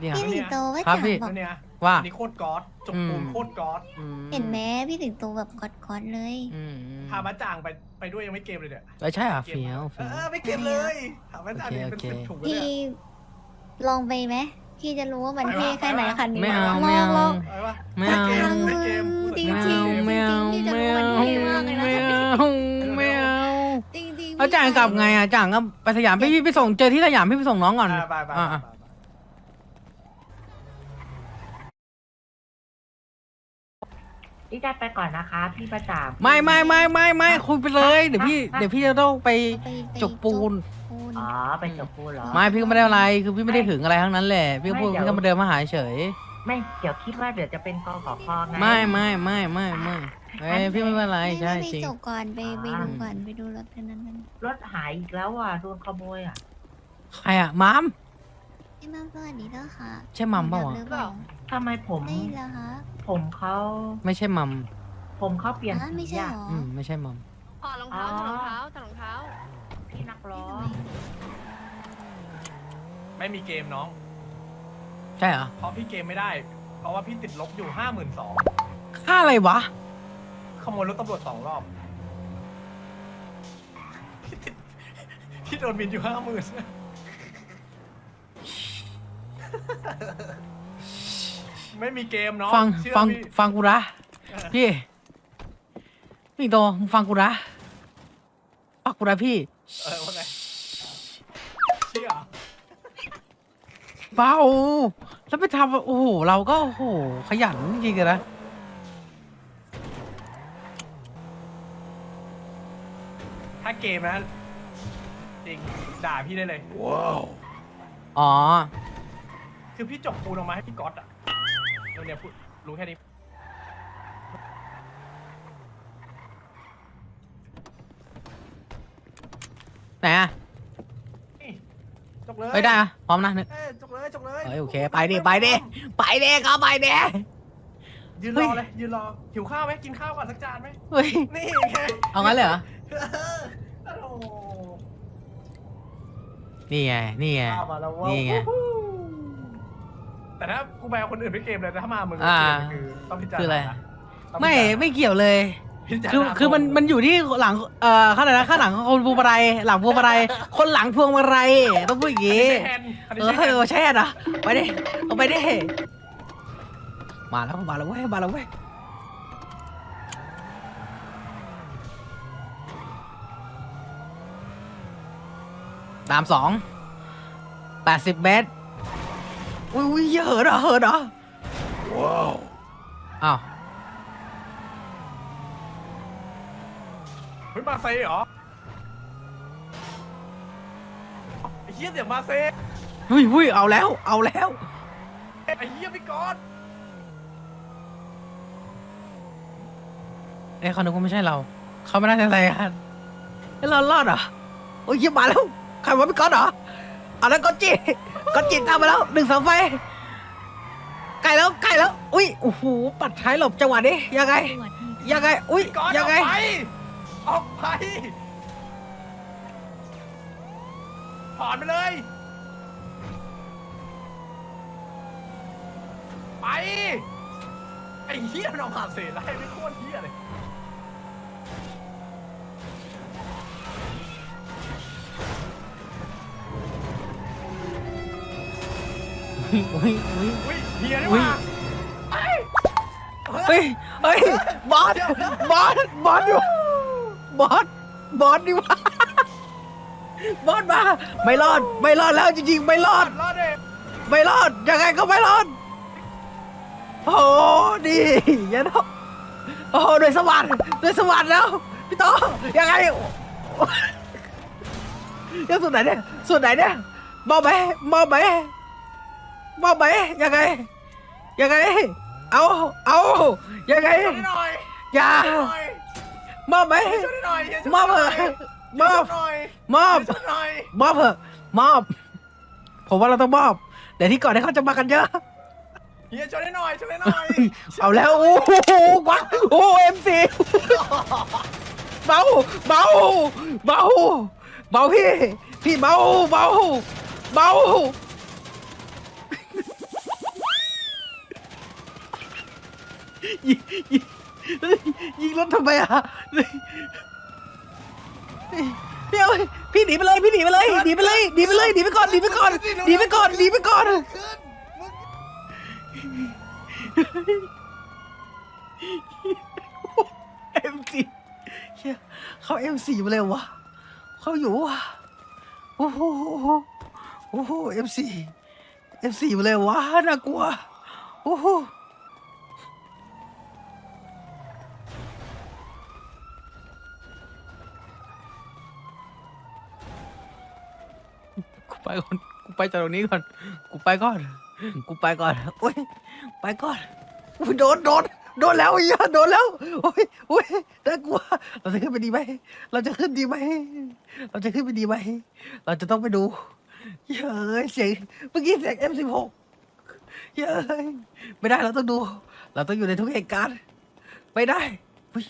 เนี่ย พี่สิงโตว่าครับจ๋าพี่ บอกแล้วเนี่ยว่า อันนี้โคตรก๊อตจกปูนอืม โคตรก๊อตอืเห็นไหมพี่สิงโตแบบกอดๆเลยอืมอืมพามาจ่างไปไปด้วยยังไม่เกมเลยเนี่ยเอ้ยใช่เหรอะเกมเฟี้ยวเอเฟี้ยวอไม่เกมเลยถามมาจ่างเนี่ยเป็นโอเค สิบถุงเลยพี่เนี่ย ลองไปไหมพี่จะรู้ว่ามันไปวะเท่แค่ไหนไปวะคันนี้ไม่เอาลไม่องเอา ลองไปวะไม่เอาเกมทางไม่มึเกมงพูดจริถึงงๆไม่เอาจริงๆพี่จะไม่รู้เอามันเท่มากเลยนะ ไม่เอาไม่เอาจริงๆเอาจ่างกลับไงอะจ่างก็ไปสยามพี่พี่ไปส่งเจอที่สยามพี่ไปส่งน้องก่อน อะไปไปไปอะไป อะ พี่จะไปก่อนนะคะ พี่ประจ่างไม่ไม่ไม่ไม่ไม่คุยไปเลย เดี๋ยวพี่เดี๋ยวพี่จะต้องไปไปไปจกปูน ปูน อ๋อไปจบพูดเหรอ ไม่พี่ก็ไม่ได้อะไร คือพี่ไม่ได้ถึงอะไรทั้งนั้นแหละ พี่ก็พูดไม่เดี๋ยว พี่ก็มาเดินมาหาเฉย ไม่เดี๋ยวคิดว่าเดี๋ยวจะเป็นกขอคอไง ไม่ไม่ไม่ไม่ไม่เอ้ยพี่ไม่เป็นไรไม่ใช่ไม่ไปจริง จบก่อนไปไปอ่าดูก่อนไปดูรถคันนั้นกัน รถหายอีกแล้วอะโดนขโมยอะ ใครอะมัม พี่มัมสวัสดีด้วยค่ะใช่มัมเปล่าวะ หรือเปล่าทำไมผม ไม่เหรอคะผมเขาไม่ใช่มัมผมเขาเปลี่ยนอ่าไม่ใช่หรออืมไม่ใช่มัมถอดรองเท้าถอดรองเท้าถอดรองเท้า พี่นักร้อง ไม่มีเกมน้อง ใช่เหรอเพราะพี่เกมไม่ได้ เพราะว่าพี่ติดลบอยู่ห้าหมื่นสองค่าอะไรวะ ขโมยรถตำรวจสองรอบ พี่ติดพี่โดนบินอยู่ห้าหมื่น ไม่มีเกมเนาะฟังเชื่อฟังพี่ฟังกูนะพี่พี่โตมึงฟังกูนะฟังกูนะพี่เออว่าไงเชื่อเบาแล้วไปทำโอ้โหเราก็โอ้โหขยันจริงๆอะนะถ้าเกมนะจริงด่าพี่ได้เลย อ๋อ คือพี่จบปูนออกมาให้พี่ก๊อตอะเออเนี่ยพูดรู้แค่นี้ ไหนอะนี่จบเลยเฮ้ยได้อะพร้อมนะนึกเอ้ยจบเลยจบเลยเฮ้ยโอเคไปดิไปดิ ไปดิครับไปดิยืนเฮ้รยอเลยยืนรอหิวข้าวไหมกินข้าวก่อนสักจานไหมเฮ้ยนี่ไงเอางั้นเลยเหรอโอ้โหนี่ไง นี่ไง ข้าวมาแล้วเว้ยนี่ไง วู้ฮู้ แต่ถ้ากูไปเอาคนอื่นไปเกมเลยแต่ถ้ามามึงอ่าเกมคือต้องพิจารคืออะไรณานะต้องพิไม่จารณาไม่เกี่ยวเลยพิจารณาคือคือมันมันอยู่ที่หลังเอ่อข้างไหนนะข้างหลังคนพวงมาลัยหลังพวงมาลัยคนหลังพวงมาลัยต้องพูดอย่างอันงี้นี้ใช่แฮนด์อันเอนี้อใช่แฮนด์เออใช่อะไปดิเอาไปดิมาแล้วมาแล้วเว้ยมาแล้วเว้ยตามสองแปดสิบเมตร อุ้ยอุ้ยเหินเหรอเหินเหรอว้าวอ้าวเฮ้ยมาเซ่เหรอไอ้เหี้ยเดี๋ยวมาเซ่อุ้ยอุ้ยเอาแล้ว เอาแล้ว ไอ้เหี้ยพี่ก๊อตเอ้ยเขานึกว่าไม่ใช่เรา เขาไม่น่าจะอะไรกันเอ้ยเรารอดเหรอโอ้ยเหี้ยมาแล้ว ใครวะพี่ก๊อตเหรอ เอาแล้วก๊อตจีก๊อตจีตามมาแล้วหนึ่งเสาไฟไกลแล้วไกลแล้ว อุ้ยโอ้โหปัดท้ายหลบจังหวะนี้ยังไง ยังไง อุ้ยพี่ก๊อตยัองอกไง ไปออกไปถอนไปเลย ไป ไอ้เหี้ยมันออกมาเซ่ไล่ไม่โคตรเหี้ยเลย อุ้ยอุ้ยอุ้ยเฮียนี่หว่าเฮ้ยเฮ้ยบอสบอสบอสอยู่บอสบอสดิวะบอสมาไม่รอดไม่รอดแล้วจริงๆ ไม่รอด รอดเด็ไม่รอดยังไงก็ไม่รอดโอ้ดียันโอ้โหด้วยสวรรค์ด้วยสวรรค์แล้วพี่โตยังไงยังส่วนไหนเนี่ยส่วนไหนเนี่ยมอบไหมมอบไหม มอบไหมยังไง ยังไง เอาเอายังไงช่วยหน่อยอย่าช่วยหน่อยมอบไหมช่วยหน่อยมอบเถอะมอบช่วยหน่อยมอบช่วยหน่อยมอบเถอะมอบ ผมว่าเราต้องมอบเดี๋ยวที่ก่อนให้เขาจะมากันเยอะเฮียช่วยหน่อยช่วยหน่อยเอาแล้วโอ้โหกว่าโอ้เอ็มซีเบาเบาเบาเบาพี่พี่เบาเบาเบา ยิงยิงยิงรถทำไมอะพี่เอาพี่หนีไปเลยพี่หนีไปเลยหนีไปเลยหนีไปเลยหนีไปก่อนหนีไปก่อนหนีไปก่อนหนีไปก่อนเอ็มซีเขาเอ็มซีมาเลยวะเขาอยู่วะโอ้โหโอ้โหเอ็มซีเอ็มซีมาเลยวะน่ากลัว โอ้โห ไปก่อนกูไปจากตรงนี้ก่อน กูไปก่อน กูไปก่อนโอ้ยไปก่อนอุ๊ยโดนโดนโดนแล้วอ้เหี้ยโดนแล้วโอ้ยโอ้ยน่ากลัว เราจะขึ้นไปดีไหมเราจะขึ้นดีไหมเราจะขึ้นไปดีไหมเราจะต้องไปดูเฮ้ยเสียงเมื่อกี้เสียง M16 เฮ้ยไม่ได้เราต้องดู เราต้องอยู่ในทุกเหตุการณ์ไม่ได้อุ๊ย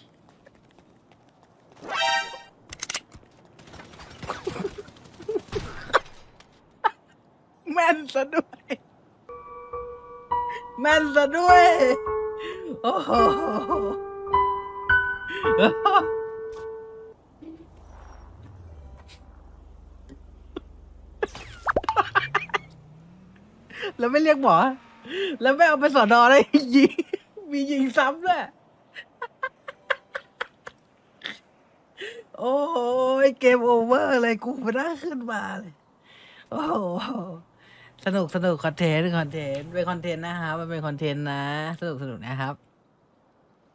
แม่นซะด้วย แม่นซะด้วย โอ้โห แล้วไม่เรียกหมอ แล้วไม่เอาไปสอนอเลยยิง มียิงซ้ำด้วย โอ้ยเกมโอเวอร์เลยกูไม่น่าขึ้นมาเลย โอ้โห สนุกสนุกคอนเทนต์คอนเทนต์เป็นคอนเทนต์นะครับมันเป็นคอนเทนต์นะ สนุกสนุกนะครับ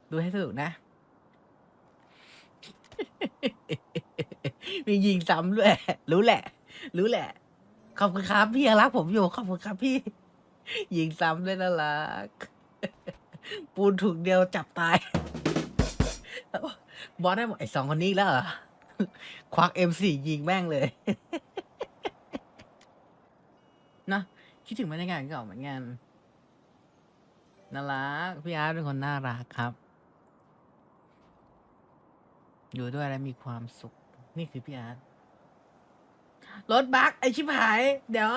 ดูให้สนุกนะ มียิงซ้ำด้วยรู้แหละ รู้แหละ ขอบคุณครับพี่ยังรักผมอยู่ขอบคุณครับพี่ ยิงซ้ำด้วยน่ารัก ปูนถูกเดียวจับตาย บอสได้หมดไอ้สองคนนี้แล้วเหรอควักเอ็มสี่ยิงแม่งเลย นะคิดถึงบรรยากาศเก่าเหมือนกันน่ารักพี่อาร์ตเป็นคนน่ารักครับ อยู่ด้วยแล้วมีความสุข นี่คือพี่อาร์ตรถบักไอชิบหาย เดี๋ยว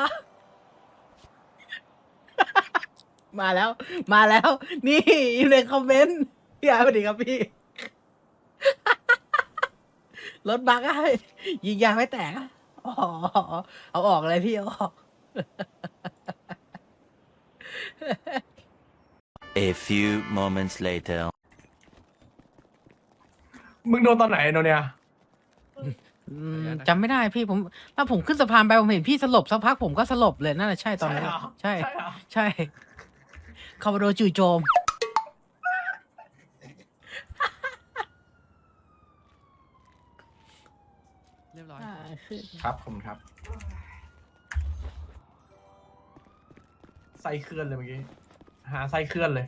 มาแล้ว มาแล้ว นี่อยู่ในคอมเมนต์พี่อาร์ตสวัสดีครับพี่รถบักอะยิงยางไม่แตกอ๋อเอาออกเลยพี่เอาออก A few moments later. มึงโดนตอนไหนโนเนี่ย อืมจำไม่ได้พี่ผมถ้าผมขึ้นสะพานไปผมเห็นพี่สลบสักพักผมก็สลบเลยนั่นแหละใช่ตอนนั้น ใช่เหรอใช่ใช่เหรอใช่คาร์โดจู่โจม เรียบร้อย ครับผมครับ ไส้เคลื่อนเลยเมื่อกี้ หาไส้เคลื่อนเลย